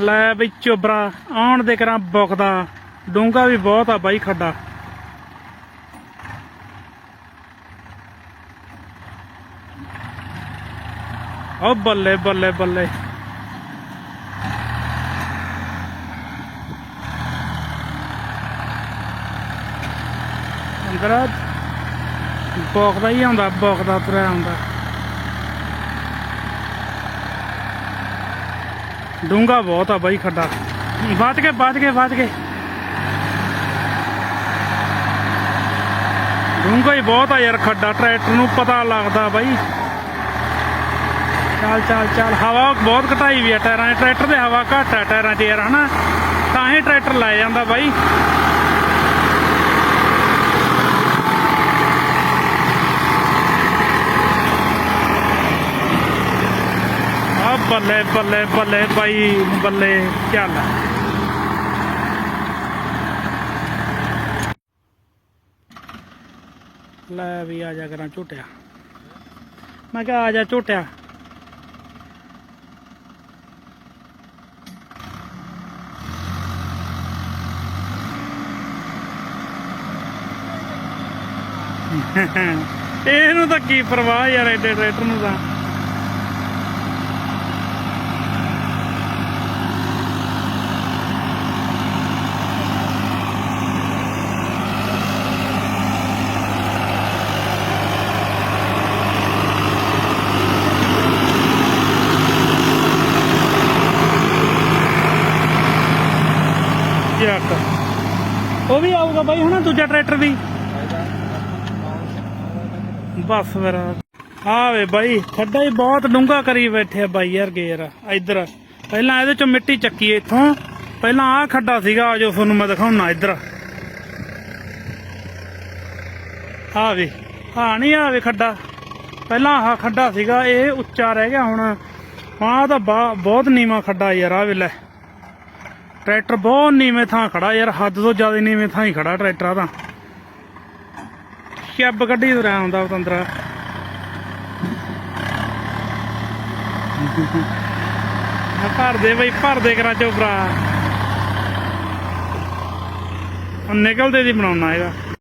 ਲੈ ਬਈ ਚੋਬਰਾ, ਆਉਣ ਦੇ ਕਰਾਂ ਬੁਕਦਾ। ਡੂੰਗਾ ਵੀ ਬਹੁਤ ਆ ਬਾਈ ਖੱਡਾ। ਓ ਬੱਲੇ ਬੱਲੇ ਬੱਲੇ। ਅੰਦਰ ਬੋਕਦਾ ਹੀ ਆਉਂਦਾ, ਬੋਕਦਾ ਤੁਰਿਆ ਆਉਂਦਾ। ਡੂੰਗਾ ਬਹੁਤ ਆ ਬਾਈ ਖੱਡਾ। ਬਚ ਕੇ ਬਚ ਕੇ ਬਚ ਕੇ। ਡੂੰਗਾ ਹੀ ਬਹੁਤ ਆ ਯਾਰ ਖੱਡਾ, ਟਰੈਕਟਰ ਨੂੰ ਪਤਾ ਲੱਗਦਾ ਬਾਈ। ਚੱਲ ਚੱਲ ਚੱਲ, ਹਵਾ ਬਹੁਤ ਘਟਾਈ ਵੀ ਆ ਟਾਇਰਾਂ 'ਚ ਟਰੈਕਟਰ ਦੇ ਹਵਾ ਘੱਟ ਆ ਟਾਇਰਾਂ 'ਚ ਯਾਰ, ਹਨਾ? ਤਾਂ ਹੀ ਟਰੈਕਟਰ ਲੈ ਜਾਂਦਾ ਬਾਈ। ਆ ਬੱਲੇ ਬੱਲੇ ਬੱਲੇ ਬਾਈ, ਬੱਲੇ, ਚੱਲ। ਲੈ ਵੀ ਆ ਜਾ ਕਰਾਂ ਝੋਟਿਆ। ਮੈਂ ਕਿਹਾ ਆ ਜਾ ਝੋਟਿਆ। ਇਹਨੂੰ ਤਾਂ ਕੀ ਪਰਵਾਹ ਯਾਰ, ਐਡੇ ਟਰੈਕਟਰ ਨੂੰ ਤਾਂ। ਜੱਟ ਉਹ ਵੀ ਆਊਗਾ ਬਾਈ ਹੁਣ ਦੂਜਾ ਟਰੈਕਟਰ ਵੀ। ਬਸ ਫਿਰ। ਆ ਬਾਈ, ਖੱਡਾ ਹੀ ਬਹੁਤ ਡੂੰਘਾ ਕਰੀ ਬੈਠੇ ਆ ਬਾਈ ਯਾਰ ਗੇਰ ਇੱਧਰ। ਪਹਿਲਾਂ ਇਹਦੇ ਚੋਂ ਮਿੱਟੀ ਚੱਕੀ ਇੱਥੋਂ। ਪਹਿਲਾਂ ਆ ਖੱਡਾ ਸੀਗਾ ਆ ਜੋ ਤੁਹਾਨੂੰ ਮੈਂ ਦਿਖਾਉਣਾ ਇੱਧਰ। ਆ ਵੇ ਆ ਨਹੀਂ ਆ ਵੇ ਖੱਡਾ। ਪਹਿਲਾਂ ਆਹ ਖੱਡਾ ਸੀਗਾ, ਇਹ ਉੱਚਾ ਰਹਿ ਗਿਆ ਹੁਣ। ਆਹ ਤਾਂ ਬਾ- ਬਹੁਤ ਨੀਵਾਂ ਖੱਡਾ ਯਾਰ ਆ ਵੇ ਲੈ। ਟਰੈਕਟਰ ਬਹੁਤ ਨੀਵੇਂ ਥਾਂ ਖੜਾ ਯਾਰ, ਹੱਦ ਤੋਂ ਜ਼ਿਆਦਾ ਨੀਵੇਂ ਥਾਂ ਹੀ ਖੜਾ ਟਰੈਕਟਰ ਆ ਤਾਂ। ਸ਼ੱਬ ਕੱਢੀ ਤੁਰਿਆ ਆਉਂਦਾ ਪਤੰਦਰਾ। ਆ ਭਰ ਦੇ ਬਈ, ਭਰ ਦੇ ਕਰਾ ਚੋਬਰਾ ਹੁਣ ਨਿਕਲਦੇ ਦੀ ਬਣਾਉਣਾ ਇਹਦਾ।